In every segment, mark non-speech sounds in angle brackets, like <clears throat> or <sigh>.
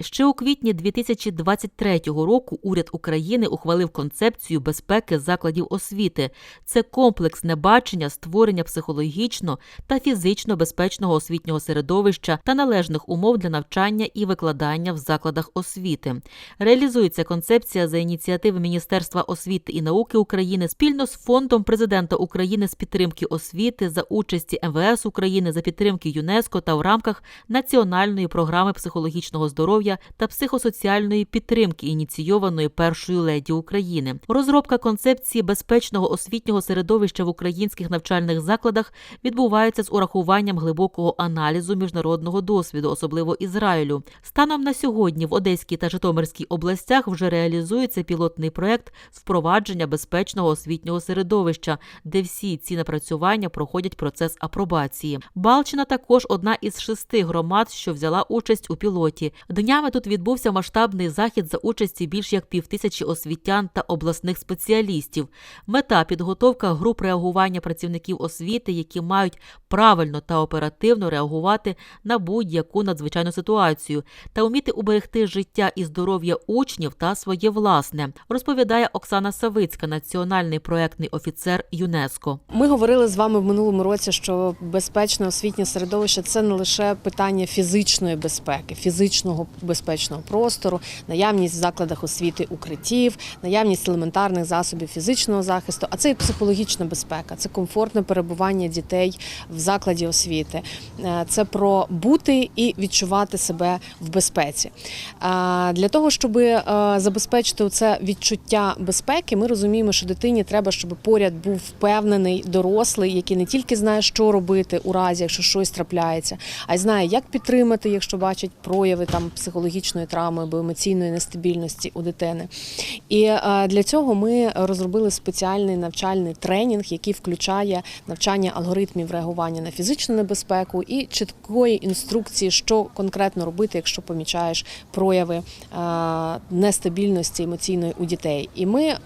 Ще у квітні 2023 року уряд України ухвалив концепцію безпеки закладів освіти. Це комплексне бачення створення психологічно та фізично безпечного освітнього середовища та належних умов для навчання і викладання в закладах освіти. Реалізується концепція за ініціативи Міністерства освіти і науки України спільно з фондом президента України з підтримки освіти за участі МВС України за підтримки ЮНЕСКО та в рамках національної програми психологічного здоров'я та психосоціальної підтримки, ініційованої першою леді України. Розробка концепції безпечного освітнього середовища в українських навчальних закладах відбувається з урахуванням глибокого аналізу міжнародного досвіду, особливо Ізраїлю. Станом на сьогодні в Одеській та Житомирській областях вже реалізується пілотний проект з впровадження безпечного освітнього середовища, де всі ці напрацювання проходять процес апробації. Балчина також одна із шести громад, що взяла участь у пілоті. Днями тут відбувся масштабний захід за участі більш як півтисячі освітян та обласних спеціалістів. Мета підготовка груп реагування працівників освіти, які мають правильно та оперативно реагувати на будь-яку надзвичайну ситуацію та вміти уберегти життя і здоров'я учнів та своє власне, розповідає Оксана Савицька, національний проектний офіцер ЮНЕСКО. Ми говорили з вами в минулому році, що безпечне освітнє середовище це не лише питання фізичної безпеки, фізичного безпечного простору, наявність в закладах освіти укриттів, наявність елементарних засобів фізичного захисту, а це і психологічна безпека, це комфортне перебування дітей в закладі освіти. Е, Це про бути і відчувати себе в безпеці. Для того, щоб е, забезпечити це відчуття безпеки, ми розуміємо, що дитині треба, щоб поряд був впевнений дорослий, який не тільки знає, що робити у разі, якщо щось трапляється, а й знає, як підтримати, якщо бачить прояви там психологічної травми або емоційної нестабільності у дитини. І е, для цього ми розробили спеціальний навчальний тренінг, який включає навчання алгоритмів реагування на фізичну небезпеку і чіткої інструкції, що конкретно робити, якщо помічаєш прояви е, нестабільності емоційної у дітей. І ми е,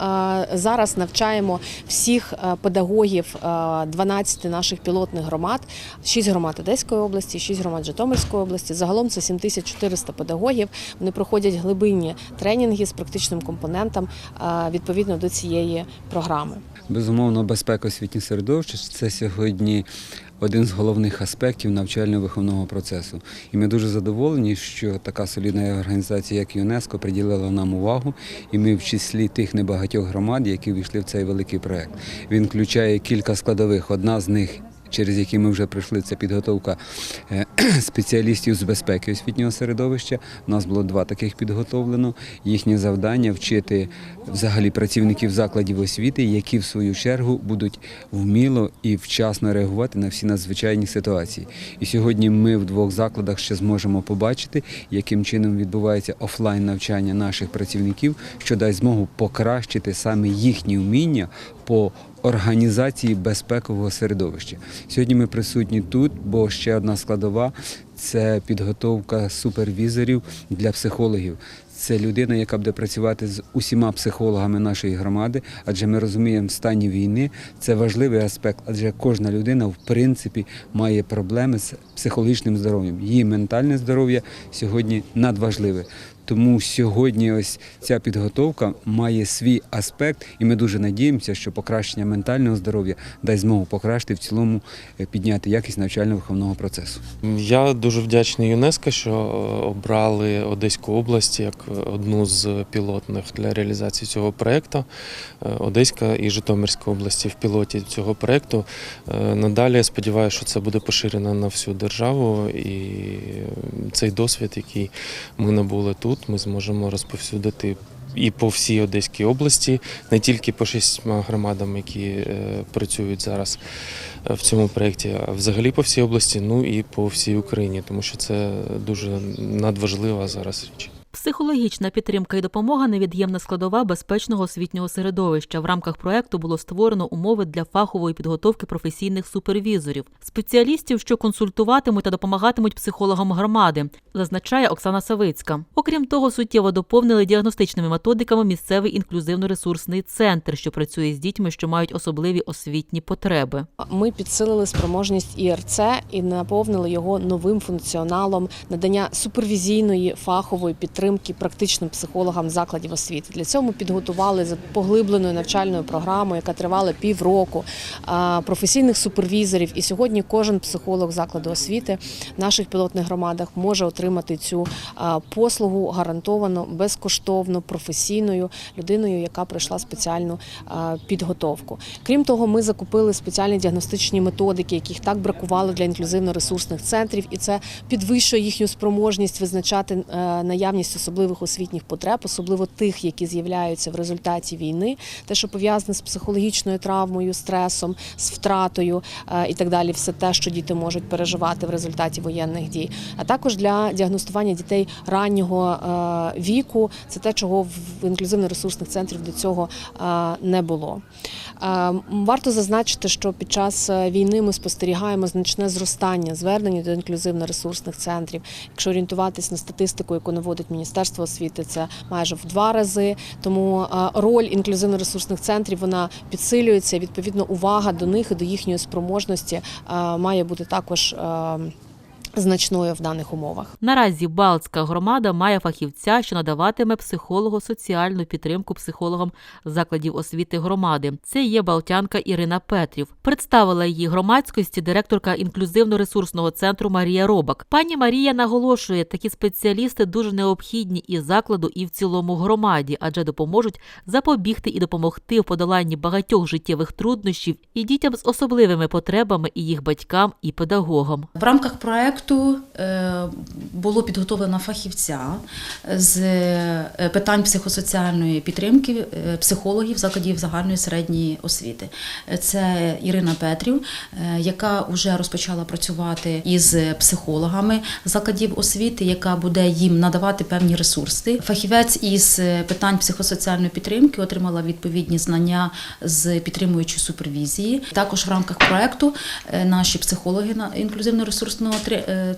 зараз навчаємо всіх педагогів е, 12 наших пілотних громад, 6 громад Одеської області, 6 громад Житомирської області. Загалом це 7400 педагогів. Вони проходять глибинні тренінги з практичним компонентом відповідно до цієї програми. Безумовно, безпека освітнього середовища це сьогодні один з головних аспектів навчально-виховного процесу. І ми дуже задоволені, що така солідна організація, як ЮНЕСКО, приділила нам увагу, і ми в числі тих небагатьох громад, які війшли в цей великий проект. Він включає кілька складових. Одна з них. Через які ми вже пройшли, це підготовка е, <clears throat> спеціалістів з безпеки освітнього середовища. У нас було два таких підготовлено. Їхнє завдання вчити взагалі працівників закладів освіти, які в свою чергу будуть вміло і вчасно реагувати на всі надзвичайні ситуації. І сьогодні ми в двох закладах ще зможемо побачити, яким чином відбувається офлайн навчання наших працівників, що дасть змогу покращити саме їхні вміння по організації безпекового середовища. Сьогодні ми присутні тут, бо ще одна складова це підготовка супервізорів для психологів. Це людина, яка буде працювати з усіма психологами нашої громади, адже ми розуміємо, в стані війни це важливий аспект, адже кожна людина в принципі має проблеми з психологічним здоров'ям. Її ментальне здоров'я сьогодні надважливе. Тому сьогодні ось ця підготовка має свій аспект, і ми дуже надіємося, що покращення ментального здоров'я дасть змогу покращити в цілому е, підняти якість навчально-виховного процесу. Я дуже вдячний ЮНЕСКО, що е, обрали Одеську область як одну з пілотних для реалізації цього проєкту. Е, Одеська і Житомирська області в пілоті цього проєкту. Е, Надалі я сподіваюся, що це буде поширено на всю державу, і цей досвід, який ми набули тут, ми зможемо розповсюдити. І по всій Одеській області, не тільки по шістьма громадам, які е, працюють зараз е, в цьому проєкті, а взагалі по всій області, ну і по всій Україні, тому що це дуже надважлива зараз річ. Психологічна підтримка і допомога невід'ємна складова безпечного освітнього середовища. В рамках проекту було створено умови для фахової підготовки професійних супервізорів, спеціалістів, що консультуватимуть та допомагатимуть психологам громади, зазначає Оксана Савицька. Окрім того, суттєво доповнили діагностичними методиками місцевий інклюзивно-ресурсний центр, що працює з дітьми, що мають особливі освітні потреби. Ми підсилили спроможність ІРЦ і наповнили його новим функціоналом надання супервізійної фахової підтримки практичним психологам закладів освіти. Для цього ми підготували за поглибленою навчальною програмою, яка тривала півроку професійних супервізорів. І сьогодні кожен психолог закладу освіти в наших пілотних громадах може отримати цю послугу гарантовано безкоштовно професійною людиною, яка пройшла спеціальну підготовку. Крім того, ми закупили спеціальні діагностичні методики, яких так бракувало для інклюзивно-ресурсних центрів, і це підвищує їхню спроможність визначати е, наявність особливих освітніх потреб, особливо тих, які з'являються в результаті війни, те, що пов'язане з психологічною травмою, стресом, з втратою е, і так далі, все те, що діти можуть переживати в результаті воєнних дій, а також для діагностування дітей раннього е, віку. Це те, чого в інклюзивно-ресурсних центрів до цього е, не було. Варто зазначити, що під час війни ми спостерігаємо значне зростання звернень до інклюзивно-ресурсних центрів. Якщо орієнтуватись на статистику, яку наводить Міністерство освіти, це майже в два рази. Тому е, роль інклюзивно-ресурсних центрів вона підсилюється. Відповідно, увага до них і до їхньої спроможності е, має бути також. Значною в даних умовах. Наразі Балтська громада має фахівця, що надаватиме психолого-соціальну підтримку психологам закладів освіти громади. Це є балтянка Ірина Петрів. Представила її громадськості директорка інклюзивно-ресурсного центру Марія Робак. Пані Марія наголошує, такі спеціалісти дуже необхідні і закладу, і в цілому громаді, адже допоможуть запобігти і допомогти в подоланні багатьох життєвих труднощів і дітям з особливими потребами, і їх батькам і педагогам. В рамках проекту е, було підготовлено фахівця з е, питань психосоціальної підтримки е, психологів закладів загальної середньої освіти. Це Ірина Петрів, яка вже розпочала працювати із психологами закладів освіти, яка буде їм надавати певні ресурси. Фахівець із питань психосоціальної підтримки отримала відповідні знання з підтримуючої супервізії. Також в рамках проекту е, наші психологи на інклюзивно-ресурсного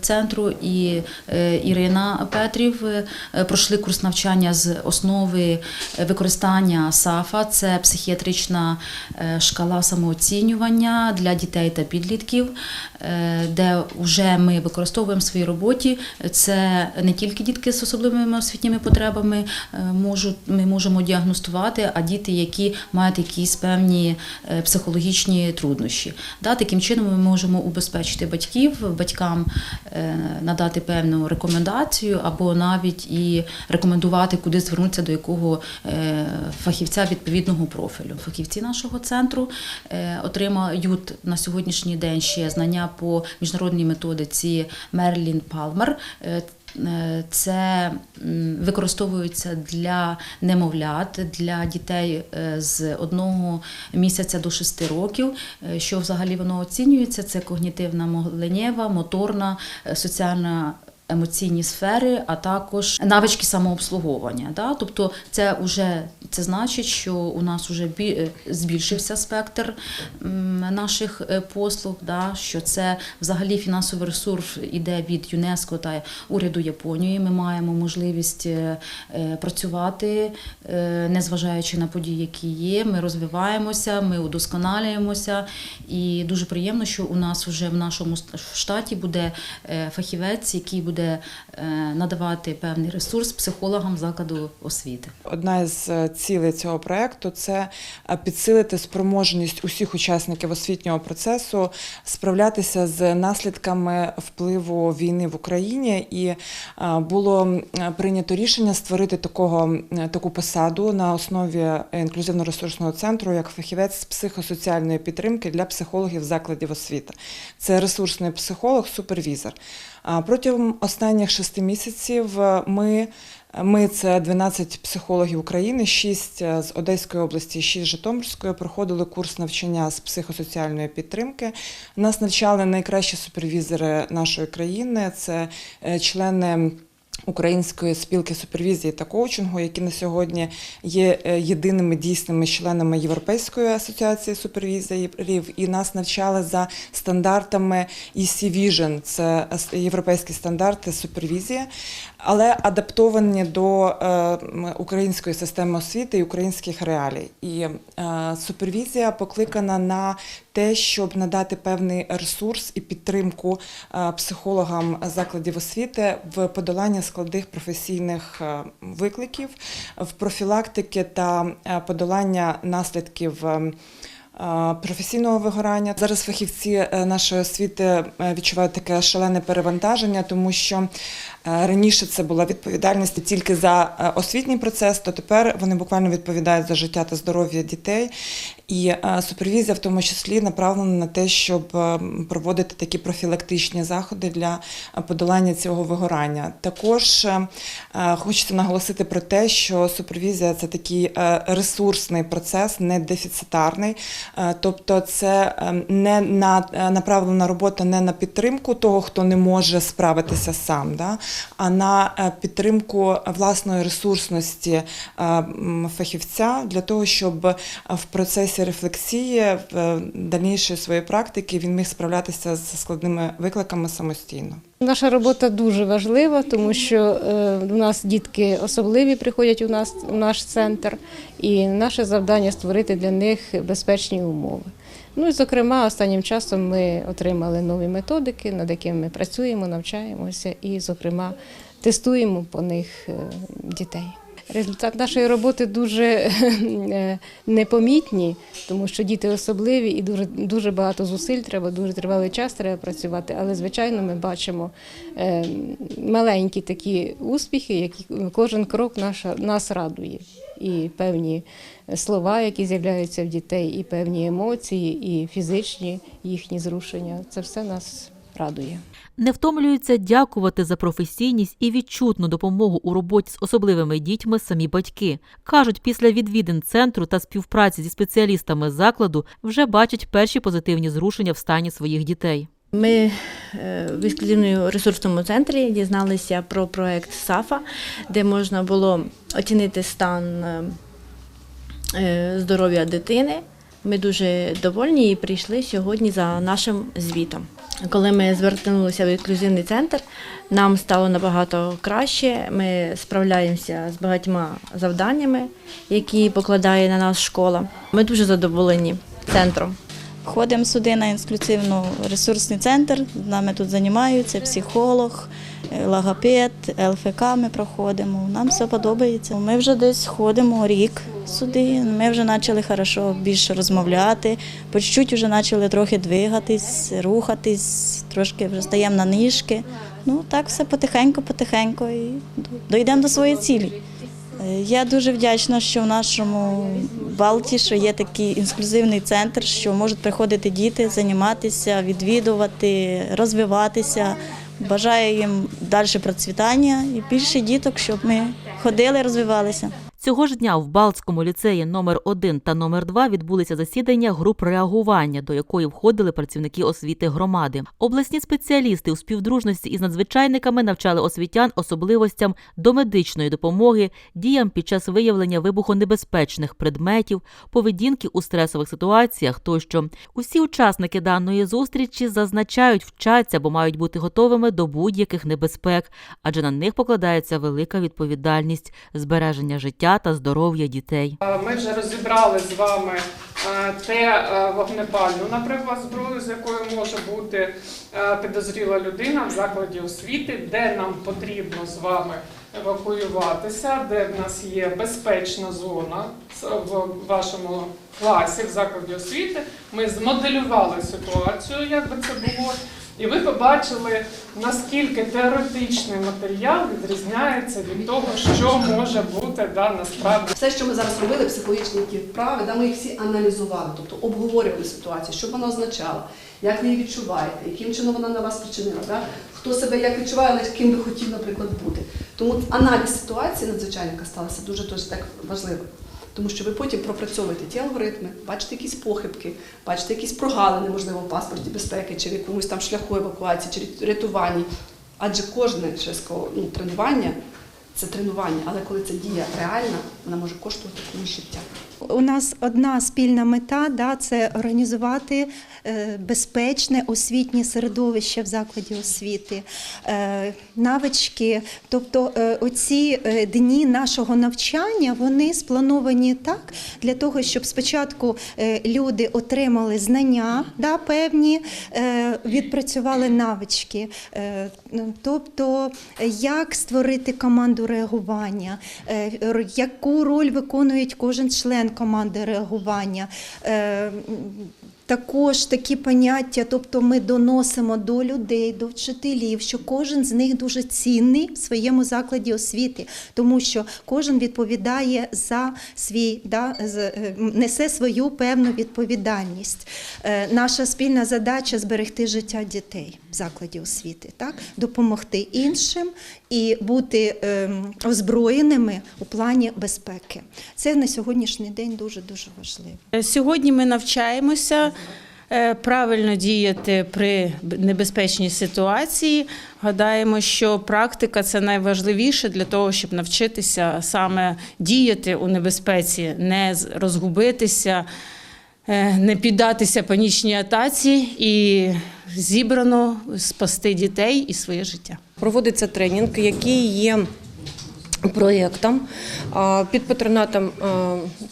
центру і е, Ірина Петрів е, пройшли курс навчання з основи е, використання САФа. Це психіатрична е, шкала самооцінювання для дітей та підлітків, е, де вже ми використовуємо в своїй роботі. Це не тільки дітки з особливими освітніми потребами е, можуть, ми можемо діагностувати, а діти, які мають якісь певні е, психологічні труднощі. Таким чином ми можемо убезпечити батьків, батькам е, надати певну рекомендацію або навіть і рекомендувати, куди звернутися до якого е, фахівця відповідного профілю. Фахівці нашого центру е, отримають на сьогоднішній день ще знання по міжнародній методиці Мерлін Палмер. Е, Це використовується для немовлят, для дітей е, з одного місяця до шести років. Е, Що взагалі воно оцінюється? Це когнітивна мовленнєва, моторна, соціальна. Емоційні сфери, а також навички самообслуговування. Да? Тобто, це вже це значить, що у нас вже збільшився спектр наших е, послуг, да? що це взагалі фінансовий ресурс іде від ЮНЕСКО та уряду Японії. Ми маємо можливість е, е, працювати, е, незважаючи на події, які є. Ми розвиваємося, ми удосконалюємося. І дуже приємно, що у нас вже в нашому штаті буде е, фахівець, який буде е, надавати певний ресурс психологам закладу освіти. Одна із е, цілей цього проекту це е, підсилити спроможність усіх учасників освітнього процесу справлятися з наслідками впливу війни в Україні. І було прийнято рішення створити такого таку посаду на основі інклюзивно-ресурсного центру як фахівець з психосоціальної підтримки для психологів закладів освіти. Це ресурсний психолог, супервізор. Протягом останніх шести місяців е, ми, ми це 12 психологів України, 6 з Одеської області, 6 з Житомирської, проходили курс навчання з психосоціальної підтримки. Нас навчали найкращі супервізори нашої країни. Це е, члени Української спілки супервізії та коучингу, які на сьогодні є е, єдиними дійсними членами Європейської асоціації супервізорів, і нас навчали за стандартами EC Vision, це європейські стандарти супервізії, але адаптовані до е, української системи освіти і українських реалій. І е, супервізія покликана на те, щоб надати певний ресурс і підтримку е, психологам закладів освіти в подоланні складних професійних е, викликів, в профілактики та е, подолання наслідків. Професійного вигорання зараз фахівці нашої освіти відчувають таке шалене перевантаження, тому що раніше це була відповідальність тільки за освітній процес, то тепер вони буквально відповідають за життя та здоров'я дітей. І е, супервізія в тому числі направлена на те, щоб е, проводити такі профілактичні заходи для е, подолання цього вигорання. Також хочеться наголосити про те, що супервізія це такий ресурсний процес, не дефіцитарний. Тобто, це не на направлена робота не на підтримку того, хто не може справитися сам, да, а на підтримку власної ресурсності фахівця для того, щоб в процесі рефлексії, в е, дальнішої своєї практики він міг справлятися з складними викликами самостійно. Наша робота дуже важлива, тому що е, у нас дітки особливі приходять у нас у наш центр, і наше завдання створити для них безпечні умови. Ну і зокрема, останнім часом ми отримали нові методики, над якими ми працюємо, навчаємося і, зокрема, тестуємо по них е, дітей. Результат нашої роботи дуже <laughs> е, непомітні, тому що діти особливі і дуже, дуже багато зусиль треба, дуже тривалий час треба працювати. Але, звичайно, ми бачимо е, маленькі такі успіхи, які кожен крок наша, нас радує. І певні слова, які з'являються в дітей, і певні емоції, і фізичні їхні зрушення. Це все нас радує. Не втомлюються дякувати за професійність і відчутну допомогу у роботі з особливими дітьми самі батьки. Кажуть, після відвідин центру та співпраці зі спеціалістами закладу вже бачать перші позитивні зрушення в стані своїх дітей. Ми е, в ексклюзивному ресурсному центрі дізналися про проект САФА, де можна було оцінити стан е, е, здоров'я дитини. Ми дуже довольні і прийшли сьогодні за нашим звітом. Коли ми звернулися в інклюзивний центр, нам стало набагато краще. Ми справляємося з багатьма завданнями, які покладає на нас школа. Ми дуже задоволені центром. Ходимо сюди на інклюзивно ресурсний центр. Нами тут займаються психолог, логопед, ЛФК ми проходимо. Нам все подобається. Ми вже десь ходимо рік сюди. Ми вже почали хорошо більше розмовляти. По чуть-чуть вже почали трохи двигатись, рухатись, трошки вже стаємо на ніжки. Ну так все потихеньку, потихеньку і дійдемо до своєї цілі. Е, Я дуже вдячна, що в нашому Балті що є такий інклюзивний центр, що можуть приходити діти, займатися, відвідувати, розвиватися. Бажаю їм далі процвітання і більше діток, щоб ми ходили, розвивалися. Цього ж дня в Балтському ліцеї номер 1 та номер 2 відбулися засідання груп реагування, до якої входили працівники освіти громади. Обласні спеціалісти у співдружності із надзвичайниками навчали освітян особливостям домедичної допомоги, діям під час виявлення вибухонебезпечних предметів, поведінки у стресових ситуаціях тощо. Усі учасники даної зустрічі зазначають, вчаться, бо мають бути готовими до будь-яких небезпек, адже на них покладається велика відповідальність збереження життя та здоров'я дітей. Ми вже розібрали з вами е, те е, вогнепальну, наприклад, зброю, з якою може бути е, підозріла людина в закладі освіти, де нам потрібно з вами евакуюватися, де в нас є безпечна зона в вашому класі в закладі освіти. Ми змоделювали ситуацію, як би це було. І ви побачили, наскільки теоретичний матеріал відрізняється від того, що може бути да, насправді. Все, що ми зараз робили, психологічні вправи, да, ми їх всі аналізували, тобто обговорювали ситуацію, що вона означала, як ви її відчуваєте, яким чином вона на вас спричинила, да? хто себе як відчуває, але ким би хотів, наприклад, бути. Тому аналіз ситуації надзвичайника стався дуже дуже так важливим. Тому що ви потім пропрацьовуєте ті алгоритми, бачите якісь похибки, бачите якісь прогалини, можливо, в паспорті безпеки, чи в якомусь там шляху евакуації, чи рятуванні. Адже кожне ЧСКО ну, тренування це тренування, але коли це дія реальна, вона може коштувати комусь життя. У нас одна спільна мета да, це організувати е, безпечне освітнє середовище в закладі освіти, Е, навички. Тобто е, оці дні нашого навчання вони сплановані так для того, щоб спочатку люди отримали знання да, певні, відпрацювали навички. Ну, Тобто, як створити команду реагування, яку роль виконує кожен член команди реагування. Е, Також такі поняття, тобто ми доносимо до людей, до вчителів, що кожен з них дуже цінний в своєму закладі освіти, тому що кожен відповідає за свій, да, е, несе свою певну відповідальність. Е, Наша спільна задача зберегти життя дітей в закладі освіти, так? допомогти іншим і бути ем, озброєними у плані безпеки. Це на сьогоднішній день дуже дуже важливо. Сьогодні ми навчаємося е, правильно діяти при небезпечній ситуації. Гадаємо, що практика це найважливіше для того, щоб навчитися саме діяти у небезпеці, не розгубитися, е, не піддатися панічній атаці і зібрано спасти дітей і своє життя. Проводиться тренінг, який є проєктом а, під патронатом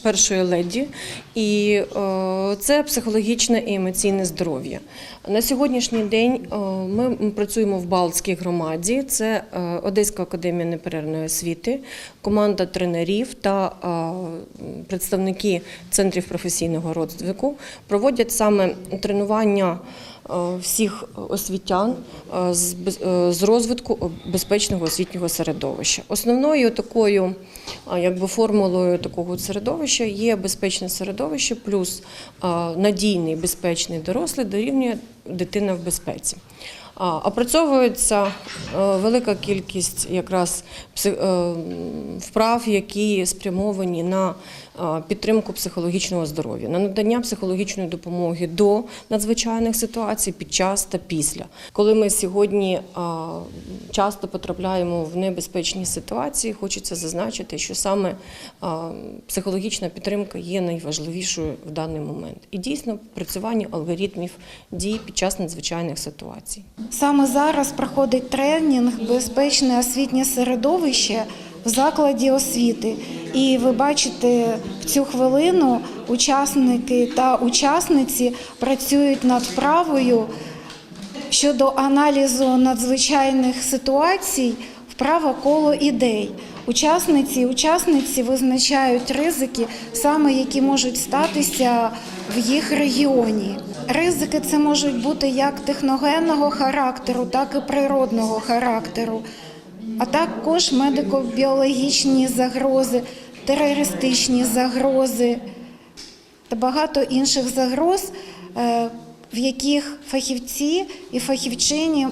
першої леді, і е, це психологічне і емоційне здоров'я. На сьогоднішній день е, ми працюємо в Балтській громаді. Це е, Одеська академія неперервної освіти, команда тренерів та е, представники центрів професійного розвитку проводять саме тренування е, всіх освітян е, е, з розвитку безпечного освітнього середовища. Основною такою якби формулою такого середовища є безпечне середовище плюс надійний безпечний дорослий дорівнює дитина в безпеці. Опрацьовується е, велика кількість якраз е, вправ, які спрямовані на е, підтримку психологічного здоров'я, на надання психологічної допомоги до надзвичайних ситуацій під час та після. Коли ми сьогодні е, часто потрапляємо в небезпечні ситуації, хочеться зазначити, що саме е, психологічна підтримка є найважливішою в даний момент. І дійсно працювання алгоритмів дій під час надзвичайних ситуацій. Саме зараз проходить тренінг Безпечне освітнє середовище в закладі освіти. І ви бачите, в цю хвилину учасники та учасниці працюють над вправою щодо аналізу надзвичайних ситуацій, вправа коло ідей. Учасниці і учасниці визначають ризики, саме які можуть статися в їх регіоні. Ризики це можуть бути як техногенного характеру, так і природного характеру, а також медико-біологічні загрози, терористичні загрози та багато інших загроз, е, в яких фахівці і фахівчині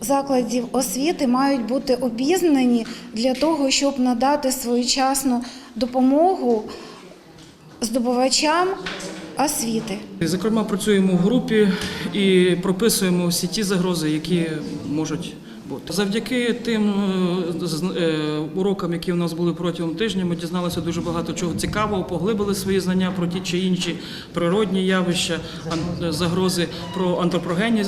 закладів освіти мають бути обізнані для того, щоб надати своєчасну допомогу здобувачам освіти. Зокрема, працюємо в групі і прописуємо всі ті загрози, які можуть бути. Завдяки тим е, е, урокам, які у нас були протягом тижня, ми дізналися дуже багато чого цікавого, поглибили свої знання про ті чи інші природні явища, загрози, про антропогенні е,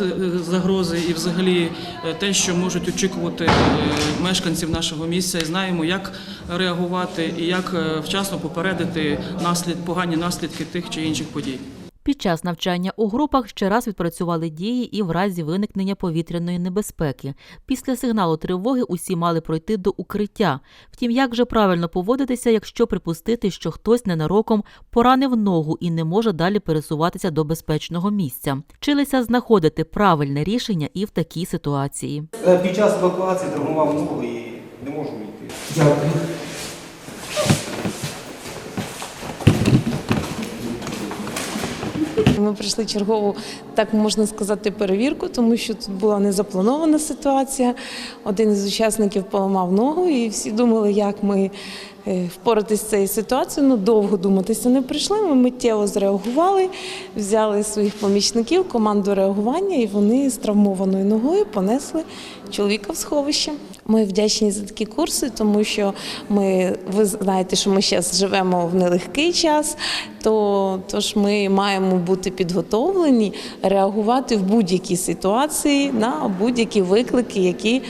загрози і взагалі е, те, що можуть очікувати е, мешканців нашого місця, і знаємо, як реагувати і як е, вчасно попередити наслід, погані наслідки тих чи інших подій. Під час навчання у групах ще раз відпрацювали дії і в разі виникнення повітряної небезпеки. Після сигналу тривоги усі мали пройти до укриття. Втім, як же правильно поводитися, якщо припустити, що хтось ненароком поранив ногу і не може далі пересуватися до безпечного місця. Вчилися знаходити правильне рішення і в такій ситуації. Е, Під час евакуації травмував ногу і не можу йти. Дякую. Ми пройшли чергову так можна сказати, перевірку, тому що тут була незапланована ситуація. Один із учасників поламав ногу, і всі думали, як ми е, впоратись з цією ситуацією. Ну, довго думатися не прийшли. Ми миттєво зреагували, взяли своїх помічників, команду реагування, і вони з травмованою ногою понесли чоловіка в сховище. Ми вдячні за такі курси, тому що ми, ви знаєте, що ми зараз живемо в нелегкий час, то тож ми маємо бути підготовлені реагувати в будь-якій ситуації на будь-які виклики, які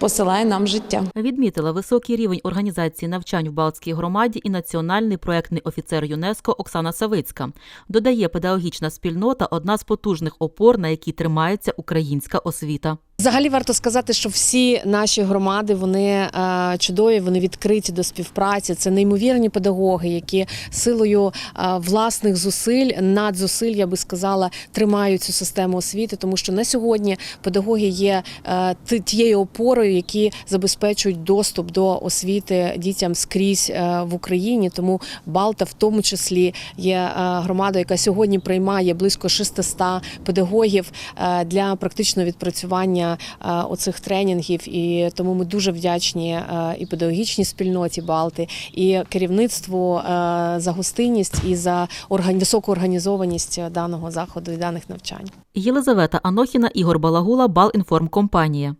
посилає нам життя. Відмітила високий рівень організації навчань в Балтській громаді і національний проектний офіцер ЮНЕСКО Оксана Савицька. Додає, педагогічна спільнота одна з потужних опор, на якій тримається українська освіта. Взагалі варто сказати, що всі наші громади вони е, чудові, вони відкриті до співпраці. Це неймовірні педагоги, які силою е, власних зусиль, надзусиль, я би сказала, тримають цю систему освіти, тому що на сьогодні педагоги є е, тією опорою, які забезпечують доступ до освіти дітям скрізь в Україні. Тому Балта, в тому числі, є громадою, яка сьогодні приймає близько 600 педагогів для практичного відпрацювання е, оцих тренінгів. І тому ми дуже вдячні е, і педагогічній спільноті Балти, і керівництву е, за гостинність і за високу організованість даного заходу і даних навчань. Єлизавета Анохіна, Ігор Балагула, Балінформкомпанія.